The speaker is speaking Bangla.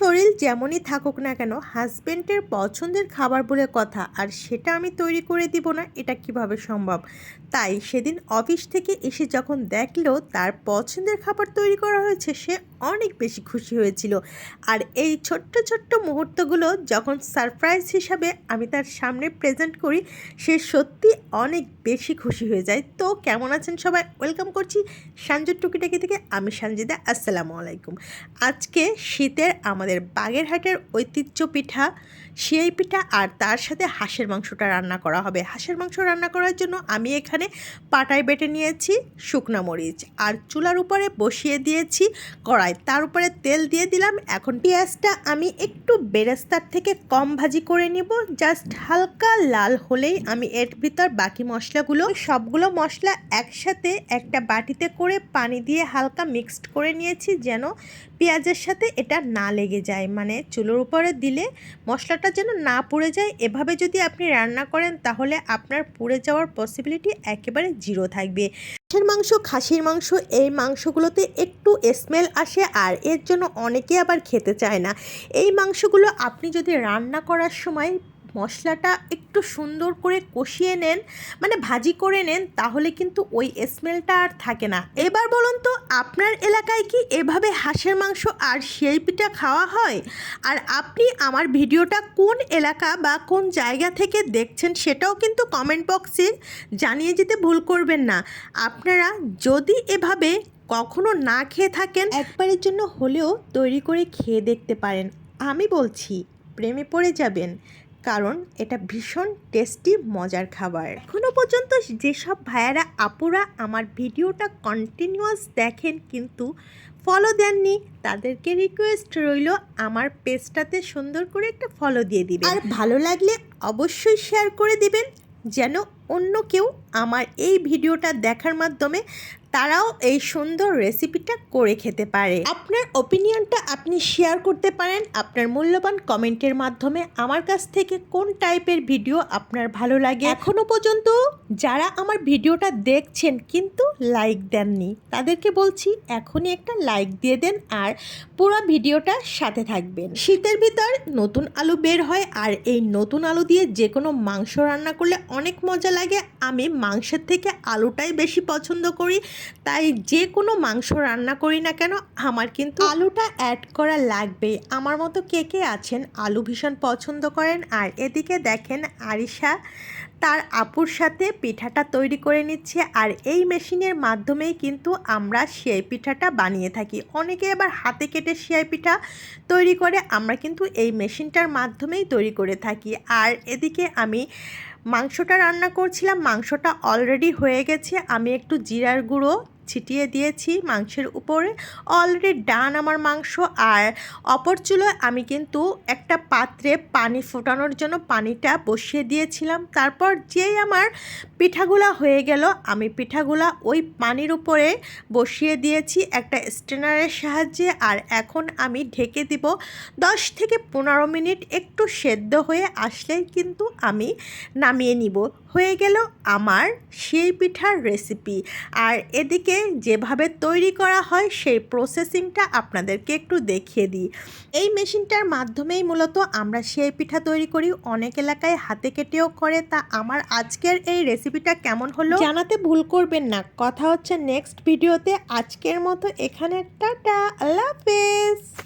শরীর যেমনই থাকুক না কেন হাজব্যান্ডের পছন্দের খাবার বলে কথা, আর সেটা আমি তৈরি করে দিব না, এটা কীভাবে সম্ভব? তাই সেদিন অফিস থেকে এসে যখন দেখল তার পছন্দের খাবার তৈরি করা হয়েছে, সে অনেক বেশি খুশি হয়েছিল। আর এই ছোট্ট ছোট্ট মুহূর্তগুলো যখন সারপ্রাইজ হিসাবে আমি তার সামনে প্রেজেন্ট করি, সে সত্যি অনেক বেশি খুশি হয়ে যায়। তো কেমন আছেন সবাই? ওয়েলকাম করছি সাঞ্জুর টুকিটাকি থেকে, আমি সানজিদা, আসসালামু আলাইকুম। আজকে শীতের আমাদের বাগেরহাটের ঐতিহ্য পিঠা সিয়াই পিঠা আর তার সাথে হাঁসের মাংসটা রান্না করা হবে। হাঁসের মাংস রান্না করার জন্য আমি এখানে পাটায় বেটে নিয়েছি শুকনা মরিচ আর চুলার উপরে বসিয়ে দিয়েছি কড়াই। তার উপরে তেল দিয়ে দিলাম। এখন পেঁয়াজটা আমি একটু বেরেস্তার থেকে কম ভাজি করে নিব। জাস্ট হালকা লাল হলেই আমি এর ভিতর বাকি মশলাগুলো, সবগুলো মশলা একসাথে একটা বাটিতে করে পানি দিয়ে হালকা মিক্সড করে নিয়েছি যেন পেঁয়াজের সাথে এটা না লেগে যায়। মানে চুলোর উপরে দিলে মশলাটা যেন না পুড়ে যায়, এভাবে যদি আপনি রান্না করেন তাহলে আপনার পুড়ে যাওয়ার পসিবিলিটি একেবারে জিরো থাকবে। হাঁসের মাংস, খাসির মাংস, এই মাংসগুলোতে একটু স্মেল আসে আর এর জন্য অনেকে আবার খেতে চায় না। এই মাংসগুলো আপনি যদি রান্না করার সময় মশলাটা একটু সুন্দর করে কষিয়ে নেন মানে ভাজি করে নেন, তাহলে কিন্তু ওই স্মেলটা আর থাকে না। এবার বলুন তো, আপনার এলাকায় কি এভাবে হাঁসের মাংস আর পিঠা খাওয়া হয়? আর আপনি আমার ভিডিওটা কোন এলাকা বা কোন জায়গা থেকে দেখছেন সেটাও কিন্তু কমেন্ট বক্সে জানিয়ে যেতে ভুল করবেন না। আপনারা যদি এভাবে কখনো না খেয়ে থাকেন, একবারের জন্য হলেও তৈরি করে খেয়ে দেখতে পারেন। আমি বলছি, প্রেমে পড়ে যাবেন। কারণ এটা ভীষণ টেস্টি মজার খাবার। এখনও পর্যন্ত যেসব ভাইয়ারা, আপুরা আমার ভিডিওটা কন্টিনিউয়াস দেখেন কিন্তু ফলো দেননি, তাদেরকে রিকোয়েস্ট রইল আমার পেজটাতে সুন্দর করে একটা ফলো দিয়ে দিবেন। আর ভালো লাগলে অবশ্যই শেয়ার করে দিবেন, যেন অন্য কেউ আমার এই ভিডিওটা দেখার মাধ্যমে তারাও এই সুন্দর রেসিপিটা করে খেতে পারে। আপনার ওপিনিয়নটা আপনি শেয়ার করতে পারেন। আপনার মূল্যবান কমেন্টের মাধ্যমে আমার কাছ থেকে কোন টাইপের ভিডিও আপনার ভালো লাগে? এখনও পর্যন্ত যারা আমার ভিডিওটা দেখছেন কিন্তু লাইক দেননি, তাদেরকে বলছি এখনই একটা লাইক দিয়ে দেন আর পুরো ভিডিওটা সাথে থাকবেন। শীতের ভিতর নতুন আলু বের হয় আর এই নতুন আলু দিয়ে যে কোনো মাংস রান্না করলে অনেক মজা লাগে। আমি মাংসের থেকে আলুটাই বেশি পছন্দ করি। তাই যে কোনো মাংস রান্না করি না কেন, আমার কিন্তু আলুটা অ্যাড করা লাগবেই। আমার মতো কে কে আছেন, আলু ভীষণ পছন্দ করেন, আর এদিকে দেখেন আরিশা তার আপুর সাথে পিঠাটা তৈরি করে নিচ্ছে, আর এই মেশিনের মাধ্যমেই কিন্তু আমরা শিয়াই পিঠাটা বানিয়ে থাকি। অনেকে আবার হাতে কেটে শিয়াই পিঠা তৈরি করে, আমরা কিন্তু এই মেশিনটার মাধ্যমেই তৈরি করে থাকি। আর এদিকে আমি মাংসটা রান্না করছিলাম মাংসটা অলরেডি হয়ে গেছে আমি একটু জিরার গুঁড়ো ছিটিয়ে দিয়েছি মাংসের উপরে। অলরেডি ডান আমার মাংস। আর অপর চুলোয় আমি কিন্তু একটা পাত্রে পানি ফোটানোর জন্য পানিটা বসিয়ে দিয়েছিলাম। তারপর যেই আমার পিঠাগুলা হয়ে গেল, আমি পিঠাগুলা ওই পানির উপরে বসিয়ে দিয়েছি একটা স্টেনারের সাহায্যে। আর এখন আমি ঢেকে দিব দশ থেকে পনেরো মিনিট একটু সেদ্ধ হয়ে আসলেই কিন্তু আমি নামিয়ে নিব। হয়ে গেল আমার সেই পিঠার রেসিপি আর এদিকে যেভাবে তৈরি করা হয়, সেই প্রসেসিংটা আপনাদেরকে একটু দেখিয়ে দিই। এই মেশিনটার মাধ্যমেই মূলত আমরা সেই পিঠা তৈরি করি। অনেক এলাকায় হাতে কেটেও করে। তা আমার আজকের এই রেসিপিটা কেমন হলো? জানাতে ভুল করবেন না। কথা হচ্ছে নেক্সট ভিডিওতে আজকের মতো এখানে। টাটা! আল্লাহ হাফেজ!